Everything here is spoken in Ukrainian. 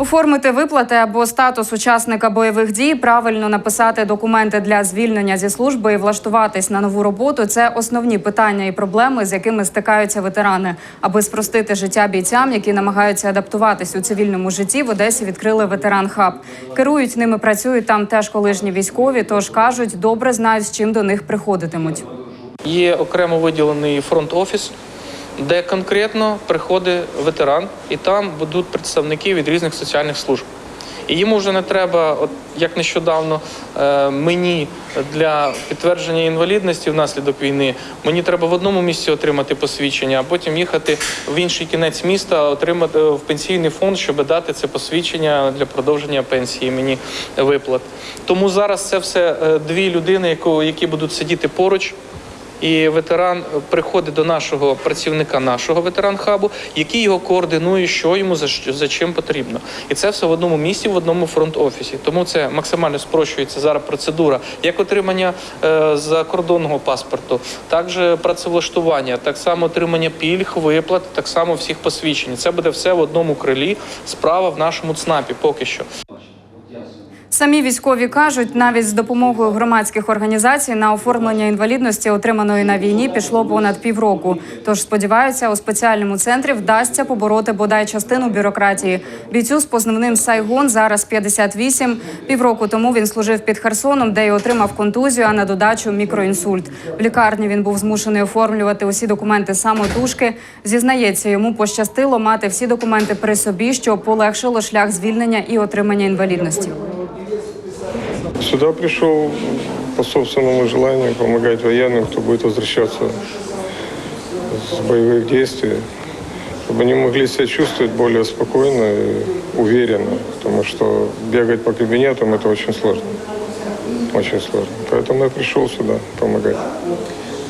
Оформити виплати або статус учасника бойових дій, правильно написати документи для звільнення зі служби і влаштуватись на нову роботу це основні питання і проблеми, з якими стикаються ветерани. Аби спростити життя бійцям, які намагаються адаптуватись у цивільному житті, в Одесі відкрили ветеран хаб. Керують ними, працюють там теж колишні військові. Тож кажуть, добре знають, з чим до них приходитимуть. Є окремо виділений фронт-офіс, де конкретно приходить ветеран, і там будуть представники від різних соціальних служб. І йому вже не треба, от як нещодавно е, мені для підтвердження інвалідності внаслідок війни, мені треба в одному місці отримати посвідчення, а потім їхати в інший кінець міста, отримати в пенсійний фонд, щоб дати це посвідчення для продовження пенсії мені виплат. Тому зараз це все е, дві людини, які будуть сидіти поруч. І ветеран приходить до нашого працівника, нашого ветеран-хабу, який його координує, що йому за, за чим потрібно. І це все в одному місці, в одному фронт-офісі. Тому це максимально спрощується зараз процедура як отримання е, закордонного паспорту, так же працевлаштування, так само отримання пільг, виплат, так само всіх посвідчень. Це буде все в одному крилі. Справа в нашому ЦНАПі поки що. Самі військові кажуть, навіть з допомогою громадських організацій на оформлення інвалідності, отриманої на війні, пішло понад півроку. Тож сподіваються, у спеціальному центрі вдасться побороти бодай частину бюрократії. Бійцю з позивним Сайгон зараз 58. Півроку тому він служив під Херсоном, де й отримав контузію, а на додачу мікроінсульт. В лікарні він був змушений оформлювати усі документи самотужки. Зізнається, йому пощастило мати всі документи при собі, що полегшило шлях звільнення і отримання інвалідності. Сюда пришел по собственному желанию помогать военным, кто будет возвращаться с боевых действий, чтобы они могли себя чувствовать более спокойно и уверенно, потому что бегать по кабинетам это очень сложно. Очень сложно. Поэтому я пришел сюда помогать.